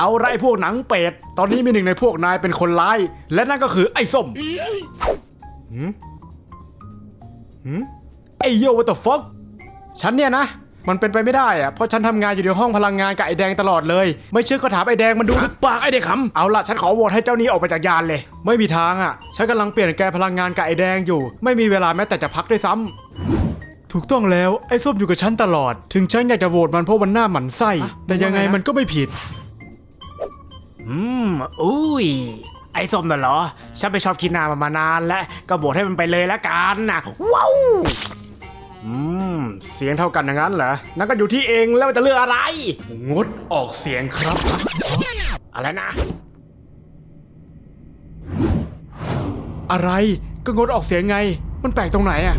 เอาไรพวกหนังเป็ด ตอนนี้มีหนึ่งในพวกนายเป็นคนร้าย และนั่นก็คือไอ้ส้มหืมหืมไอ้โย what the fuck ฉันเนี่ยนะ มันเป็นไปไม่ได้อะเพราะฉันทำงานอยู่ในห้องพลังงานกับไอ้แดงตลอดเลย ไม่เชื่อก็ถามไอ้แดงมันดูปากไอ้เด็กขำเอาล่ะฉันขอโหวตให้เจ้านี้ออกไปจากยานเลย ไม่มีทางอะฉันกำลังเปลี่ยนแกนพลังงานกับไอ้แดงอยู่ ไม่มีเวลาแม้แต่จะพักด้วยซ้ำถูกต้องแล้วไอ้ส้มอยู่กับฉันตลอด ถึงฉันอยากจะโหวตมันเพราะมันหน้าหมันไส้แต่ยังไงมันก็ไม่ผิด อืม อุ้ย ไอ้ส้มน่ะเหรอ ฉันไปชอบกินหน้ามันมานานแล้ว ก็บวชให้มันไปเลยละกันนะว้าว อืม เสียงเท่ากันอย่างนั้นเหรอ นั่นก็อยู่ที่เองแล้วว่าจะเลือกอะไร งดออกเสียงครับ อะไรนะ อะไร ก็งดออกเสียงไง มันแปลกตรงไหนอะ